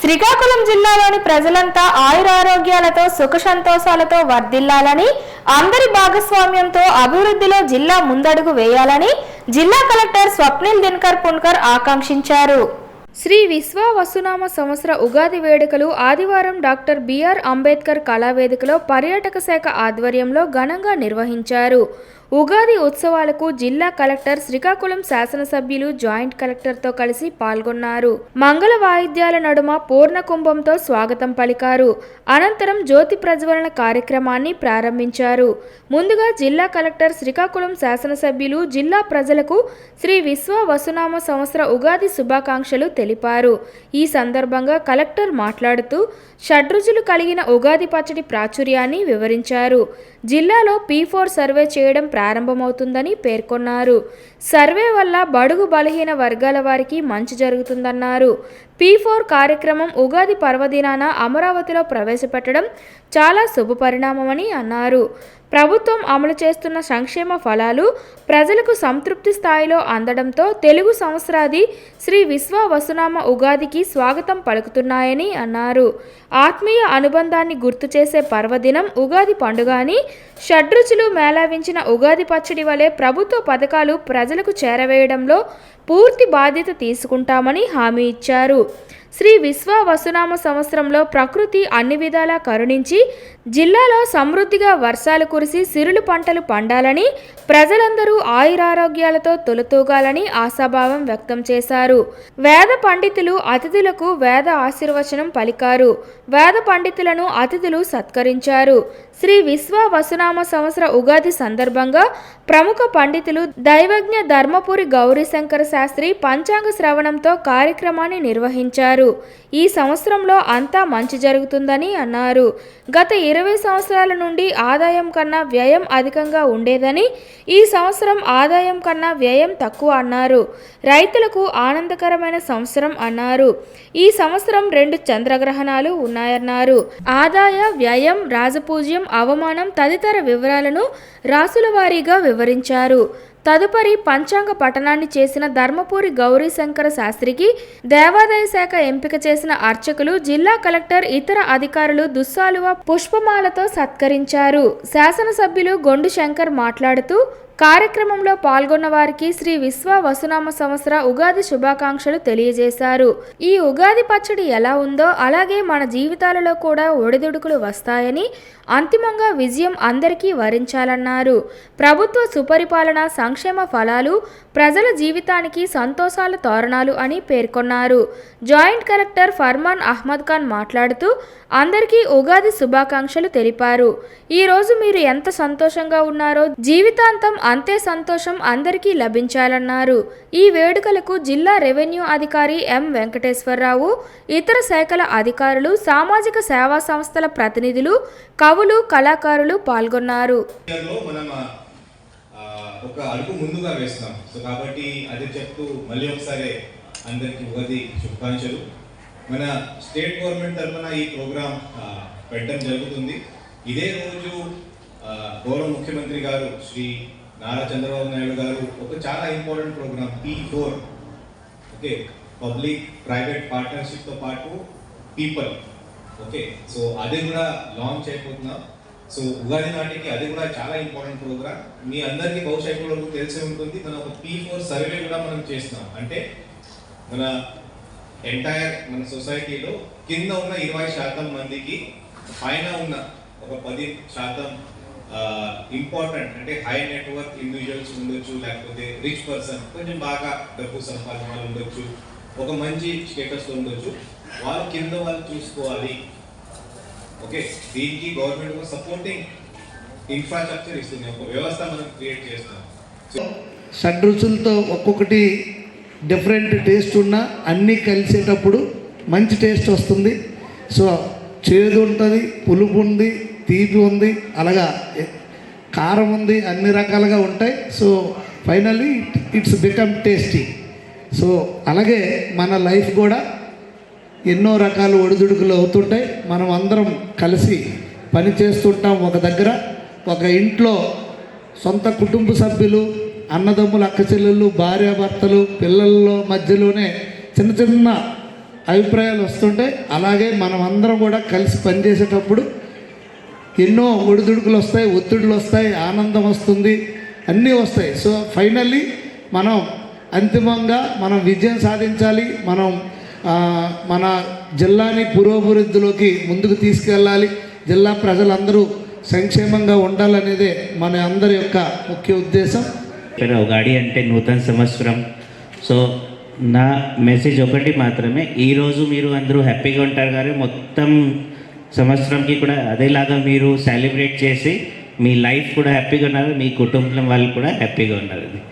శ్రీకాకుళం జిల్లాలోని ప్రజలంతా ఆయురారోగ్యాలతో సుఖ సంతోషాలతో వర్ధిల్లాలని అందరి భాగస్వామ్యంతో అభివృద్ధిలో జిల్లా ముందడుగు వేయాలని జిల్లా కలెక్టర్ స్వప్నిల్ దినకర్ పున్కర్ ఆకాంక్షించారు. శ్రీ విశ్వ వసునామ సంవత్సర ఉగాది వేడుకలు ఆదివారం డాక్టర్ బిఆర్ అంబేద్కర్ కళావేదికలో పర్యాటక శాఖ ఆధ్వర్యంలో ఘనంగా నిర్వహించారు. ఉగాది ఉత్సవాలకు జిల్లా కలెక్టర్ శ్రీకాకుళం శాసనసభ్యులు జాయింట్ కలెక్టర్తో కలిసి పాల్గొన్నారు. మంగళ వాయిద్యాల నడుమ పూర్ణ కుంభంతో స్వాగతం పలికారు. అనంతరం జ్యోతి ప్రజ్వలన కార్యక్రమాన్ని ప్రారంభించారు. ముందుగా జిల్లా కలెక్టర్ శ్రీకాకుళం శాసనసభ్యులు జిల్లా ప్రజలకు శ్రీ విశ్వ వసునామ సంవత్సర ఉగాది శుభాకాంక్షలు తెలిపారు. ఈ సందర్భంగా కలెక్టర్ మాట్లాడుతూ షడ్రుజులు కలిగిన ఉగాది పచ్చడి ప్రాచుర్యాన్ని వివరించారు. జిల్లాలో పీ ఫోర్ సర్వే చేయడం ప్రారంభమవుతుందని పేర్కొన్నారు. సర్వే వల్ల బడుగు బలహీన వర్గాల వారికి మంచి జరుగుతుందన్నారు. పీ ఫోర్ కార్యక్రమం ఉగాది పర్వదినాన అమరావతిలో ప్రవేశపెట్టడం చాలా శుభపరిణామమని అన్నారు. ప్రభుత్వం అమలు చేస్తున్న సంక్షేమ ఫలాలు ప్రజలకు సంతృప్తి స్థాయిలో అందడంతో తెలుగు సంవత్సరాది శ్రీ విశ్వ వసునామ ఉగాదికి స్వాగతం పలుకుతున్నాయని అన్నారు. ఆత్మీయ అనుబంధాన్ని గుర్తు చేసే పర్వదినం ఉగాది పండుగ అని షడ్రుచులు మేళావించిన ఉగాది పచ్చడి వలె ప్రభుత్వ పథకాలు ప్రజలకు చేరవేయడంలో పూర్తి బాధ్యత తీసుకుంటామని హామీ ఇచ్చారు. శ్రీ విశ్వ వసునామ సంవత్సరంలో ప్రకృతి అన్ని విధాలా కరుణించి జిల్లాలో సమృద్ధిగా వర్షాలు కురిసి సిరులు పంటలు పండాలని ప్రజలందరూ ఆయురారోగ్యాలతో తొలతూగాలని ఆశాభావం వ్యక్తం చేశారు. వేద పండితులు అతిథులకు వేద ఆశీర్వచనం పలికారు. వేద పండితులను అతిథులు సత్కరించారు. శ్రీ విశ్వ వసునామ సంవత్సర ఉగాది సందర్భంగా ప్రముఖ పండితులు దైవజ్ఞ ధర్మపురి గౌరీశంకర శాస్త్రి పంచాంగ శ్రవణంతో కార్యక్రమాన్ని నిర్వహించారు. ఈ సంవత్సరంలో అంతా మంచి జరుగుతుందని అన్నారు. గత ఇరవై సంవత్సరాల నుండి ఆదాయం కన్నా వ్యయం అధికంగా ఉండేదని ఈ సంవత్సరం ఆదాయం కన్నా వ్యయం తక్కువ అన్నారు. రైతులకు ఆనందకరమైన సంవత్సరం అన్నారు. ఈ సంవత్సరం రెండు చంద్రగ్రహణాలు ఉన్నాయన్నారు. ఆదాయ వ్యయం రాజపూజ్యం అవమానం తదితర వివరాలను రాసుల వారీగా వివరించారు. తదుపరి పంచాంగ పఠనాన్ని చేసిన ధర్మపురి గౌరీశంకర శాస్త్రికి దేవాదాయ శాఖ ఎంపిక చేసిన అర్చకులు జిల్లా కలెక్టర్ ఇతర అధికారులు దుస్సాలువ పుష్పమాలతో సత్కరించారు. శాసనసభ్యులు గొండు శంకర్ మాట్లాడుతూ కార్యక్రమంలో పాల్గొన్న వారికి శ్రీ విశ్వ వసునామ సంవత్సర ఉగాది శుభాకాంక్షలు తెలియజేశారు. ఈ ఉగాది పచ్చడి ఎలా ఉందో అలాగే మన జీవితాలలో కూడా ఒడిదుడుకులు వస్తాయని అంతిమంగా విజయం అందరికీ వరించాలన్నారు. ప్రభుత్వ సుపరిపాలన సంక్షేమ ఫలాలు ప్రజల జీవితానికి సంతోషాల తోరణాలు అని పేర్కొన్నారు. జాయింట్ కలెక్టర్ ఫర్మాన్ అహ్మద్ ఖాన్ మాట్లాడుతూ అందరికీ ఉగాది శుభాకాంక్షలు తెలిపారు. ఈరోజు మీరు ఎంత సంతోషంగా ఉన్నారో జీవితాంతం అంతే సంతోషం అందరికీ లభించాలన్నారు. ఈ వేడుకలకు జిల్లా రెవెన్యూ అధికారి ఎం వెంకటేశ్వరరావు ఇతర శాఖల అధికారులు సామాజిక సేవా సంస్థల ప్రతినిధులు కవులు కళాకారులు పాల్గొన్నారు. ఒక అడుగు ముందుగా వేస్తున్నాం సో కాబట్టి అది చెప్తూ మళ్ళీ ఒకసారి అందరికీ ఉగాది శుభాకాంక్షలు. మన స్టేట్ గవర్నమెంట్ తరఫున ఈ ప్రోగ్రాం పెట్టడం జరుగుతుంది. ఇదే రోజు గౌరవ ముఖ్యమంత్రి గారు శ్రీ నారా చంద్రబాబు నాయుడు గారు ఒక చాలా important programme P four okay? Public private పార్ట్నర్షిప్తో పాటు పీపుల్ ఓకే? సో అది కూడా లాంచ్ అయిపోతున్నాం. సో ఉగాది నాటికి అది కూడా చాలా ఇంపార్టెంట్ ప్రోగ్రామ్. మీ అందరికీ బహుశా ఇప్పుడు తెలిసే ఉంటుంది మన ఒక పీ ఫోర్ సర్వే కూడా మనం చేస్తున్నాం. అంటే మన ఎంటైర్ మన సొసైటీలో కింద ఉన్న ఇరవై శాతం మందికి పైన ఉన్న ఒక పది శాతం ఇంపార్టెంట్ అంటే హై నెట్వర్క్ ఇండివిజువల్స్ ఉండొచ్చు లేకపోతే రిచ్ పర్సన్ కొంచెం బాగా డబ్బు సంపాదన వాళ్ళు ఉండొచ్చు ఒక మంచి స్టేటస్లో ఉండొచ్చు. వాళ్ళు కింద వాళ్ళు చూసుకోవాలి. ఓకే దీనికి గవర్నమెంట్ ఒక సపోర్టింగ్ ఇన్ఫ్రాస్ట్రక్చర్ ఇస్తుంది. ఒక వ్యవస్థ మనం క్రియేట్ చేస్తాం. సో షడ్రుచులతో ఒక్కొక్కటి డిఫరెంట్ టేస్ట్ ఉన్న అన్నీ కలిసేటప్పుడు మంచి టేస్ట్ వస్తుంది. సో చేదు ఉంటుంది పులుపు ఉంది తీపి ఉంది అలాగా కారం ఉంది అన్ని రకాలుగా ఉంటాయి. So finally it's become tasty so అలాగే మన లైఫ్ కూడా ఎన్నో రకాల ఒడిదుడుకులు అవుతుంటాయి. మనం అందరం కలిసి పని చేస్తుంటాం ఒక దగ్గర. ఒక ఇంట్లో సొంత కుటుంబ సభ్యులు అన్నదమ్ములు అక్క చెల్లెళ్ళు భార్యాభర్తలు పిల్లల మధ్యలోనే చిన్న చిన్న అభిప్రాయాలు వస్తుంటాయి. అలాగే మనం అందరం కూడా కలిసి పనిచేసేటప్పుడు ఎన్నో ఒడిదుడుకులు వస్తాయి ఒత్తిడులు వస్తాయి ఆనందం వస్తుంది అన్నీ వస్తాయి. సో ఫైనల్లీ మనం అంతిమంగా మనం విజయం సాధించాలి మనం మన జిల్లాని పురోభివృద్ధిలోకి ముందుకు తీసుకెళ్ళాలి జిల్లా ప్రజలందరూ సంక్షేమంగా ఉండాలనేదే మన అందరి యొక్క ముఖ్య ఉద్దేశం. ఇక్కడ ఉగాడి అంటే నూతన సంవత్సరం. సో నా మెసేజ్ ఒకటి మాత్రమే ఈరోజు మీరు అందరూ హ్యాపీగా ఉంటారు కానీ మొత్తం సంవత్సరంకి కూడా అదేలాగా మీరు సెలబ్రేట్ చేసి మీ లైఫ్ కూడా హ్యాపీగా ఉన్నారు మీ కుటుంబం వాళ్ళు కూడా హ్యాపీగా ఉన్నారు